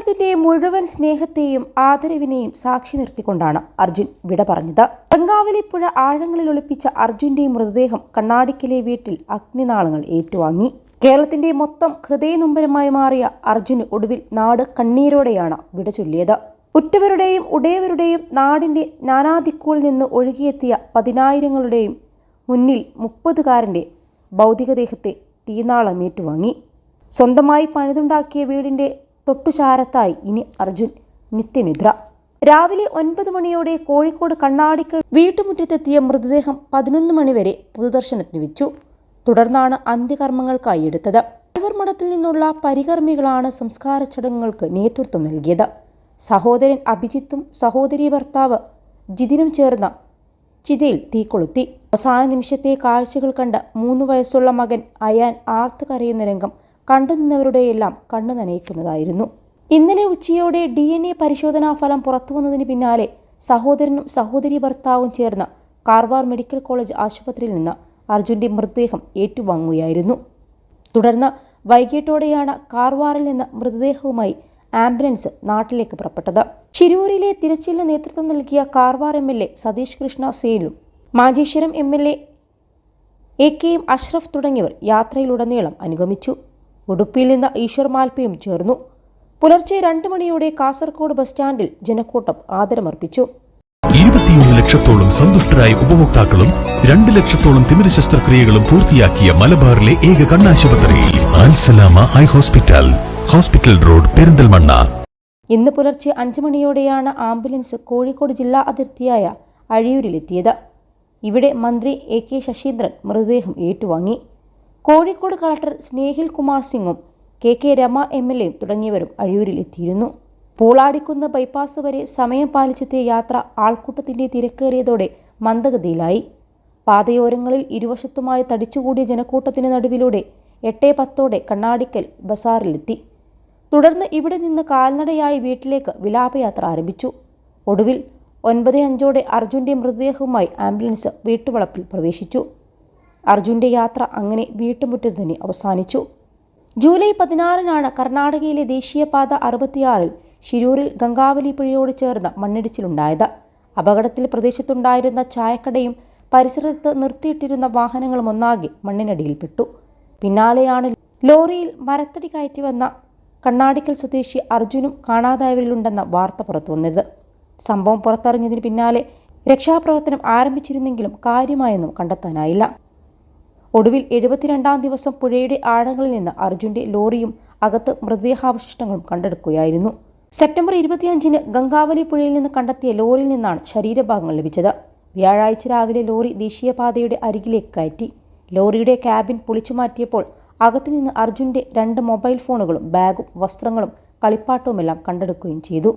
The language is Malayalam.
കേരളത്തിന്റെ മുഴുവൻ സ്നേഹത്തെയും ആദരവിനെയും സാക്ഷി നിർത്തിക്കൊണ്ടാണ് അർജുൻ വിട പറഞ്ഞത്. ബംഗാവലിപ്പുഴ ആഴങ്ങളിൽ ഒളിപ്പിച്ച അർജുന്റെ മൃതദേഹം കണ്ണാടിക്കലെ വീട്ടിൽ അഗ്നിനാളങ്ങൾ ഏറ്റുവാങ്ങി. കേരളത്തിന്റെ മൊത്തം ഹൃദയനൊമ്പരമായി മാറിയ അർജുന് ഒടുവിൽ നാട് കണ്ണീരോടെയാണ് വിട ചൊല്ലിയത്. ഉറ്റവരുടെയും ഉടയവരുടെയും നാടിന്റെ നാനാദിക്കുകളിൽ നിന്ന് ഒഴുകിയെത്തിയ പതിനായിരങ്ങളുടെയും മുന്നിൽ മുപ്പതുകാരന്റെ ഭൗതികദേഹത്തെ തീനാളം ഏറ്റുവാങ്ങി. സ്വന്തമായി പണിതുണ്ടാക്കിയ വീടിന്റെ തൊട്ടുചാരത്തായി. ഇനി അർജുൻ നിത്യനിദ്ര. രാവിലെ ഒൻപത് മണിയോടെ കോഴിക്കോട് കണ്ണാടിക്കൽ വീട്ടുമുറ്റത്തെത്തിയ മൃതദേഹം പതിനൊന്ന് മണിവരെ പൊതുദർശനത്തിന് വെച്ചു. തുടർന്നാണ് അന്ത്യകർമ്മങ്ങൾക്കായി എടുത്തത്. മഠത്തിൽ നിന്നുള്ള പരികർമ്മികളാണ് സംസ്കാര ചടങ്ങുകൾക്ക് നേതൃത്വം നൽകിയത്. സഹോദരൻ അഭിജിത്തും സഹോദരി ഭർത്താവ് ജിതിനും ചേർന്ന ചിതയിൽ തീ കൊളുത്തി. അവസാന നിമിഷത്തെ കാഴ്ചകൾ കണ്ട് മൂന്ന് വയസ്സുള്ള മകൻ അയാൻ ആർത്തു കരയുന്ന രംഗം കണ്ടുനിന്നവരുടെയെല്ലാം കണ്ണു നനയിക്കുന്നതായിരുന്നു. ഇന്നലെ ഉച്ചയോടെ ഡി എൻ എ പരിശോധനാ ഫലം പുറത്തുവന്നതിന് പിന്നാലെ സഹോദരനും സഹോദരി ഭർത്താവും ചേർന്ന് കാർവാർ മെഡിക്കൽ കോളേജ് ആശുപത്രിയിൽ നിന്ന് അർജുന്റെ മൃതദേഹം ഏറ്റുവാങ്ങുകയായിരുന്നു. തുടർന്ന് വൈകിട്ടോടെയാണ് കാർവാറിൽ നിന്ന് മൃതദേഹവുമായി ആംബുലൻസ് നാട്ടിലേക്ക് പുറപ്പെട്ടത്. ശിരൂരിലെ തിരച്ചിലിന് നേതൃത്വം നൽകിയ Karwar M L A Satish Krishna സേലും Manjeshwaram M L A A K M Ashraf തുടങ്ങിയവർ യാത്രയിലുടനീളം അനുഗമിച്ചു. ഉടുപ്പിയിൽ നിന്ന് ഈശ്വർ മാൽപ്പയും ചേർന്നു. പുലർച്ചെ രണ്ട് മണിയോടെ കാസർഗോഡ് ബസ് സ്റ്റാൻഡിൽ ജനക്കൂട്ടം ആദരമർപ്പിച്ചു. ഇരുപത്തിയൊന്ന് ലക്ഷത്തോളം സന്തുഷ്ടരായ ഉപഭോക്താക്കളും രണ്ട് ലക്ഷത്തോളം തിമിര ശസ്ത്രക്രിയകളും പൂർത്തിയാക്കിയ മലബാറിലെ ഏക കണ്ണാശുപത്രി ആൻസലാമ eye hospital hospital road Perinthalmanna. ഇന്ന് പുലർച്ചെ അഞ്ച് മണിയോടെയാണ് ആംബുലൻസ് കോഴിക്കോട് ജില്ലാ അതിർത്തിയായ അഴിയൂരിലെത്തിയത്. ഇവിടെ മന്ത്രി എ കെ ശശീന്ദ്രൻ മൃതദേഹം ഏറ്റുവാങ്ങി. കോഴിക്കോട് കളക്ടർ സ്നേഹിൽ കുമാർ സിംഗും K K Rama M L എയും തുടങ്ങിയവരും അഴിയൂരിൽ എത്തിയിരുന്നു. പൂളാടിക്കുന്ന് ബൈപ്പാസ് വരെ സമയം പാലിച്ചെത്തിയ യാത്ര ആൾക്കൂട്ടത്തിന്റെ തിരക്കേറിയതോടെ മന്ദഗതിയിലായി. പാതയോരങ്ങളിൽ ഇരുവശത്തുമായി തടിച്ചുകൂടിയ ജനക്കൂട്ടത്തിന് നടുവിലൂടെ എട്ടേ പത്തോടെ കണ്ണാടിക്കൽ ബസാറിലെത്തി. തുടർന്ന് ഇവിടെ നിന്ന് കാൽനടയായി വീട്ടിലേക്ക് വിലാപയാത്ര ആരംഭിച്ചു. ഒടുവിൽ ഒൻപത് അഞ്ചോടെ അർജുന്റെ മൃതദേഹവുമായി ആംബുലൻസ് വീട്ടുവളപ്പിൽ പ്രവേശിച്ചു. അർജുന്റെ യാത്ര അങ്ങനെ വീട്ടുമുറ്റത്ത് തന്നെ അവസാനിച്ചു. ജൂലൈ പതിനാറിനാണ് കർണാടകയിലെ ദേശീയപാത അറുപത്തിയാറിൽ ശിരൂരിൽ ഗംഗാവലി പുഴയോട് ചേർന്ന മണ്ണിടിച്ചിലുണ്ടായത്. അപകടത്തിൽ പ്രദേശത്തുണ്ടായിരുന്ന ചായക്കടയും പരിസരത്ത് നിർത്തിയിട്ടിരുന്ന വാഹനങ്ങളും ഒന്നാകെ മണ്ണിനടിയിൽപ്പെട്ടു. പിന്നാലെയാണ് ലോറിയിൽ മരത്തടി കയറ്റി വന്ന കണ്ണാടിക്കൽ സ്വദേശി അർജുനും കാണാതായവരിലുണ്ടെന്ന വാർത്ത പുറത്തുവന്നത്. സംഭവം പുറത്തറിഞ്ഞതിന് പിന്നാലെ രക്ഷാപ്രവർത്തനം ആരംഭിച്ചിരുന്നെങ്കിലും കാര്യമായൊന്നും കണ്ടെത്താനായില്ല. ഒടുവിൽ എഴുപത്തിരണ്ടാം ദിവസം പുഴയുടെ ആഴങ്ങളിൽ നിന്ന് അർജുന്റെ ലോറിയും അകത്ത് മൃതദേഹാവശിഷ്ടങ്ങളും കണ്ടെടുക്കുകയായിരുന്നു. സെപ്റ്റംബർ ഇരുപത്തിയഞ്ചിന് ഗംഗാവലി പുഴയിൽ നിന്ന് കണ്ടെത്തിയ ലോറിയിൽ നിന്നാണ് ശരീരഭാഗങ്ങൾ ലഭിച്ചത്. വ്യാഴാഴ്ച രാവിലെ ലോറി ദേശീയപാതയുടെ അരികിലേക്ക് കയറ്റി. ലോറിയുടെ ക്യാബിൻ പൊളിച്ചു മാറ്റിയപ്പോൾ അകത്തുനിന്ന് അർജുന്റെ രണ്ട് മൊബൈൽ ഫോണുകളും ബാഗും വസ്ത്രങ്ങളും കളിപ്പാട്ടവുമെല്ലാം കണ്ടെടുക്കുകയും ചെയ്തു.